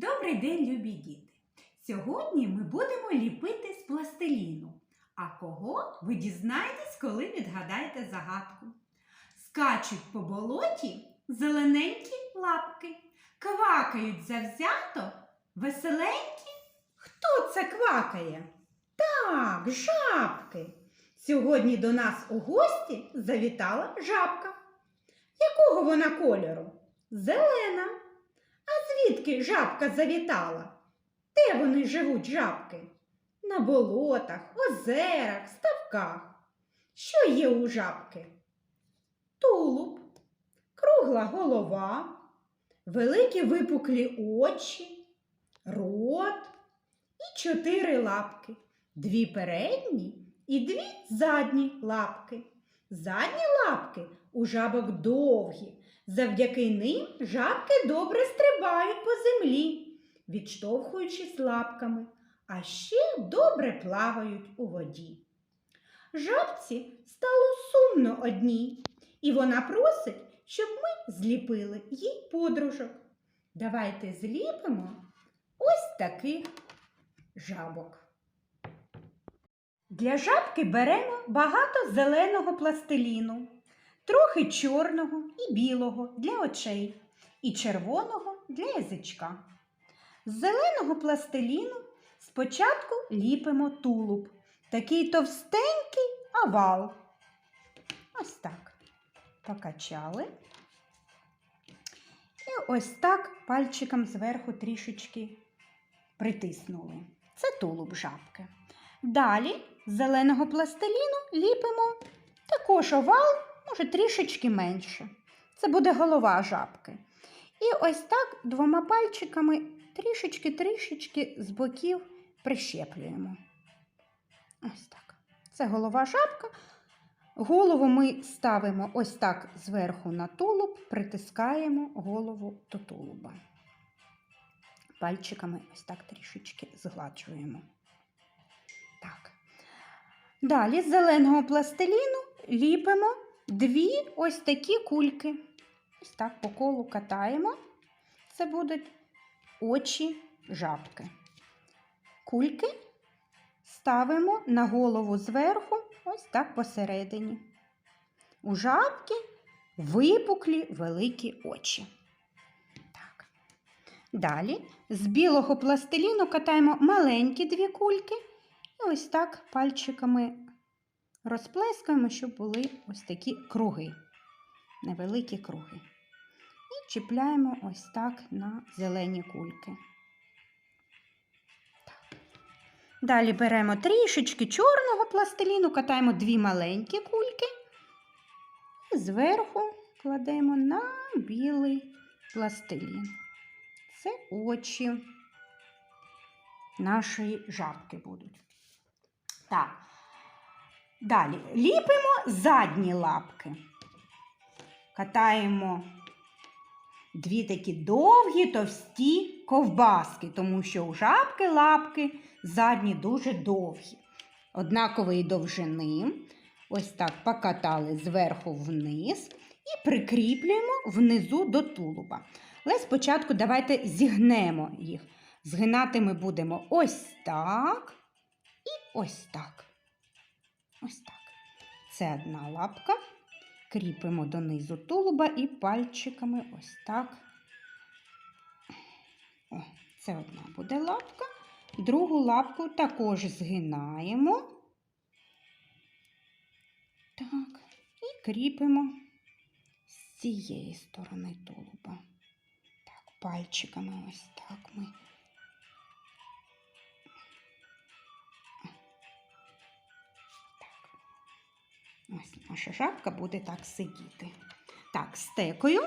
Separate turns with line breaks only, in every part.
Добрий день, любі діти! Сьогодні ми будемо ліпити з пластиліну. А кого ви дізнаєтесь, коли відгадаєте загадку? Скачуть по болоті зелененькі лапки, квакають завзято, веселенькі. Хто це квакає? Так, жабки. Сьогодні до нас у гості завітала жабка. Якого вона кольору? Зелена. Звідки жабка завітала? Де вони живуть, жабки? На болотах, озерах, ставках. Що є у жабки? Тулуб, кругла голова, великі випуклі очі, рот і чотири лапки, дві передні і дві задні лапки. Задні лапки у жабок довгі. Завдяки ним жабки добре стрибають по землі, відштовхуючись лапками, а ще добре плавають у воді. Жабці стало сумно одній, і вона просить, щоб ми зліпили їй подружок. Давайте зліпимо ось таких жабок. Для жабки беремо багато зеленого пластиліну трохи чорного і білого для очей, і червоного для язичка. З зеленого пластиліну спочатку ліпимо тулуб, такий товстенький овал. Ось так. Покачали. І ось так пальчиком зверху трішечки притиснули. Це тулуб жабки. Далі з зеленого пластиліну ліпимо також овал може трішечки менше. Це буде голова жабки. І ось так двома пальчиками трішечки-трішечки з боків прищеплюємо. Ось так. Це голова жабка. Голову ми ставимо ось так зверху на тулуб, притискаємо голову до тулуба. Пальчиками ось так трішечки згладжуємо. Так. Далі з зеленого пластиліну ліпимо дві ось такі кульки. Ось так по колу катаємо. Це будуть очі жабки. Кульки ставимо на голову зверху, ось так посередині. У жабки випуклі великі очі. Так. Далі з білого пластиліну катаємо маленькі дві кульки і ось так пальчиками розплескаємо, щоб були ось такі круги, невеликі круги. І чіпляємо ось так на зелені кульки. Далі беремо трішечки чорного пластиліну, катаємо дві маленькі кульки і зверху кладемо на білий пластилін. Це очі нашої жабки будуть. Так, Далі ліпимо задні лапки. Катаємо дві такі довгі, товсті ковбаски, тому що у жабки лапки задні дуже довгі. Однакової довжини. Ось так покатали зверху вниз і прикріплюємо внизу до тулуба. Але спочатку давайте зігнемо їх. Згинати ми будемо ось так ось так. Ось так. Це одна лапка. Кріпимо донизу тулуба і пальчиками ось так. О, це одна буде лапка. Другу лапку також згинаємо. Так, і кріпимо з цієї сторони тулуба. Так, пальчиками ось так ми. Ось наша жабка буде так сидіти. Так, стекою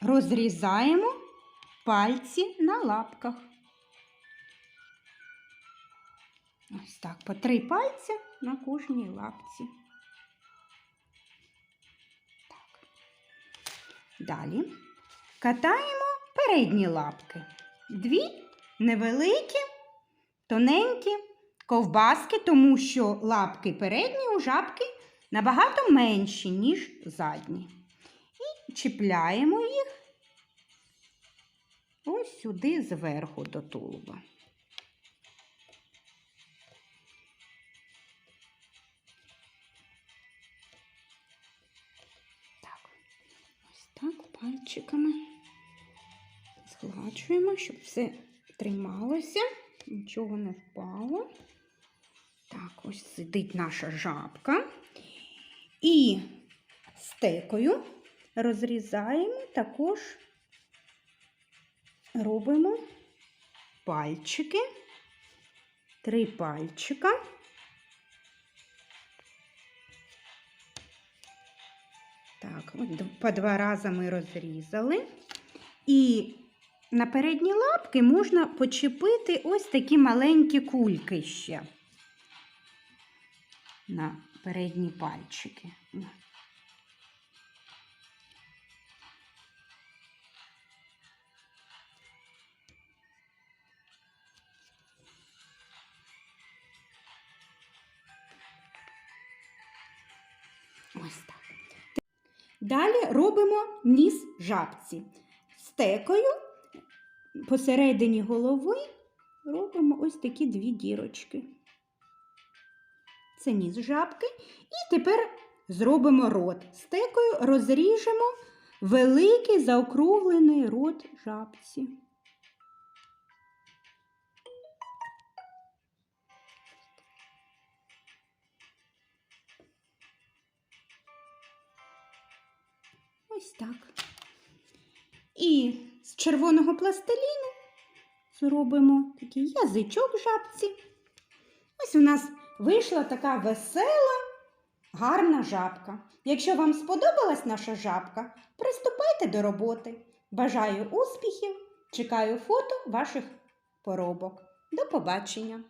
розрізаємо пальці на лапках. Ось так, по три пальця на кожній лапці. Так. Далі катаємо передні лапки. Дві невеликі, тоненькі ковбаски, тому що лапки передні у жабки набагато менші, ніж задні. І чіпляємо їх ось сюди зверху до тулуба. Так, ось так пальчиками згладжуємо, щоб все трималося, нічого не впало. Так, ось сидить наша жабка. І стекою розрізаємо, також робимо пальчики, три пальчика. Так, от по два рази ми розрізали. І на передні лапки можна почепити ось такі маленькі кульки ще на передні пальчики. Ось так. Далі робимо ніс жабці. Стекою посередині голови робимо ось такі дві дірочки. Це ніс жабки. І тепер зробимо рот. Стекою розріжемо великий заокруглений рот жабці. Ось так. І червоного пластиліну зробимо такий язичок жабці. Ось у нас вийшла така весела, гарна жабка. Якщо вам сподобалась наша жабка, приступайте до роботи. Бажаю успіхів! Чекаю фото ваших поробок. До побачення!